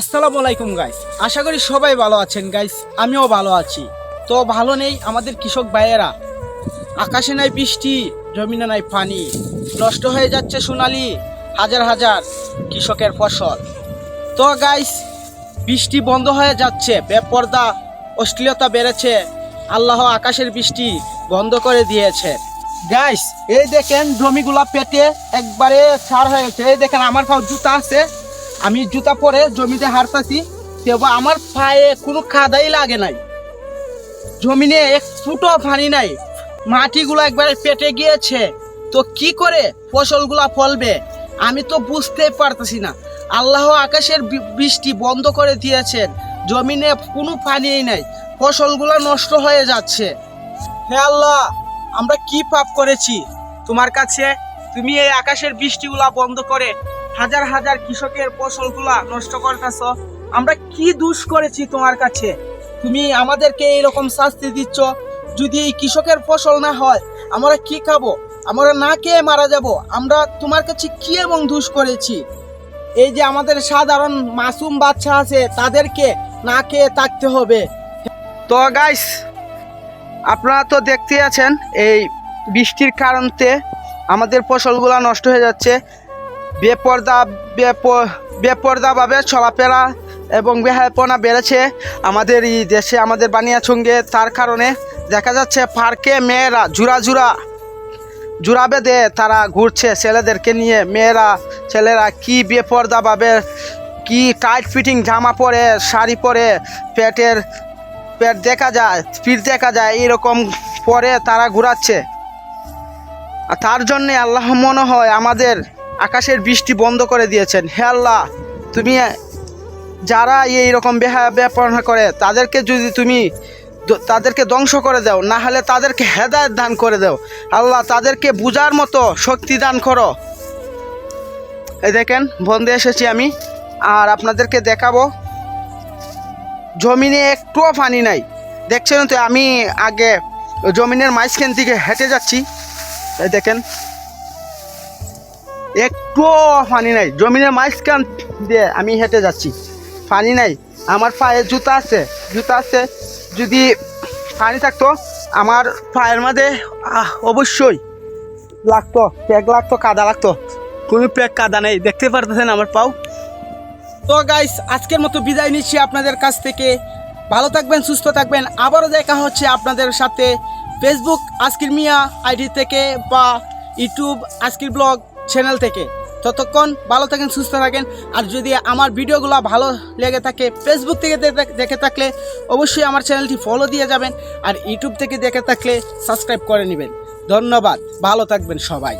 আসসালামু আলাইকুম গাইস আশা করি সবাই ভালো আছেন গাইস আমিও ভালো আছি। তো ভালো নেই আমাদের কৃষক ভাইয়েরা। আকাশে নাই বৃষ্টি, জমিনে নাই পানি। নষ্ট হয়ে যাচ্ছে সোনালি হাজার হাজার কৃষকের ফসল। তো গাইস বৃষ্টি বন্ধ হয়ে যাচ্ছে। বেপর্দা অশ্লীলতা বেড়েছে। আল্লাহ আকাশের বৃষ্টি বন্ধ করে দিয়েছে। গাইস এই দেখেন জমিগুলা পেটে একবারে ছাড় হয়ে গেছে এই দেখেন, আমার পাও জুতা আছে। আমি জুতা পরে জমিতে হারতাছি তবু আমার পায়ে কোনো খাদাই লাগে নাই। জমিনে এক ফুটো পানি নাই, মাটিগুলো একবারে পেটে গিয়েছে। তো কি করে ফসলগুলা ফলবে? আমি তো বুঝতে পারতেছি না। আল্লাহ আকাশের বৃষ্টি বন্ধ করে দিয়েছেন, জমিনে কোনো পানিই নাই, ফসলগুলো নষ্ট হয়ে যাচ্ছে। হে আল্লাহ, আমরা কি পাপ করেছি? তোমার কাছে তুমি এই আকাশের বৃষ্টিগুলা বন্ধ করে হাজার হাজার কৃষকের ফসলগুলা নষ্ট করতেছ। আমরা কি দোষ করেছি তোমার কাছে? তুমি আমাদেরকে এইরকম শাস্তি দিচ্ছ। যদি এই কৃষকের ফসল না হয়, আমরা কি খাব? আমরা না খেয়ে মারা যাব। আমরা তোমার কাছে কি এবং দোষ করেছি? এই যে আমাদের সাধারণ মাসুম বাচ্চা আছে, তাদেরকে না খেয়ে থাকতে হবে। তো গাইস আপনারা তো দেখতে আছেন, এই বৃষ্টির কারণতে আমাদের ফসলগুলো নষ্ট হয়ে যাচ্ছে। বেপর্দা বেপ- বেপর্দাভাবে চলাফেরা এবং বেহায়পনা বেড়েছে আমাদের এই দেশে, আমাদের বানিয়া বানিয়াচুঙ্গে। তার কারণে দেখা যাচ্ছে পার্কে মেয়েরা জুরা জুরা জুরা বেঁধে তারা ঘুরছে ছেলেদেরকে নিয়ে। মেয়েরা, ছেলেরা কি বেপর্দাভাবে, কি টাইট ফিটিং জামা পরে, শাড়ি পরে পেটের, পেট দেখা যায়, পিঠ দেখা যায় এরকম পরে তারা ঘুরাচ্ছে। তার জন্যে আল্লাহ মনে হয় আমাদের আকাশের বৃষ্টি বন্ধ করে দিয়েছেন। হে আল্লাহ, তুমি যারা এই রকম বেহা ব্যাপনা করে, তাদেরকে যদি তুমি তাদেরকে ধ্বংস করে দাও, না হলে তাদেরকে হেদায়ত দান করে দাও। আল্লাহ, তাদেরকে বুঝার মতো শক্তি দান করো। এই দেখেন, বন্ধে এসেছি আমি, আর আপনাদেরকে দেখাবো। জমিনে একটুও পানি নাই। দেখছেন তো, আমি আগে জমিনের মাঝখান থেকে হেঁটে যাচ্ছি। দেখেন একটুও পানি নাই। জমিনের মাঝখান দিয়ে আমি হেঁটে যাচ্ছি। পানি নাই। আমার পায়ে জুতা আছে। জুতা আছে। যদি পানি থাকতো আমার পায়ের আহ, অবশ্যই লাগতো। প্যাক লাগতো কাদা লাগতো। কোনো প্যাক কাদা নেই। দেখতে পারতেছেন আমার পাও। তো গাইস আজকের মতো বিদায় নিচ্ছি আপনাদের কাছ থেকে। ভালো থাকবেন সুস্থ থাকবেন। আবারও দেখা হচ্ছে আপনাদের সাথে। ফেসবুক আজকির মিয়া আইডি থেকে বা ইউটিউব আজকির ব্লগ। চ্যানেল থেকে। ততক্ষণ ভালো থাকেন, সুস্থ থাকেন। আর যদি আমার ভিডিওগুলো ভালো লেগে থাকে ফেসবুক থেকে দেখে থাকলে অবশ্যই আমার চ্যানেলটি ফলো দিয়ে যাবেন আর ইউটিউব থেকে দেখে থাকলে সাবস্ক্রাইব করে নেবেন। ধন্যবাদ, ভালো থাকবেন সবাই।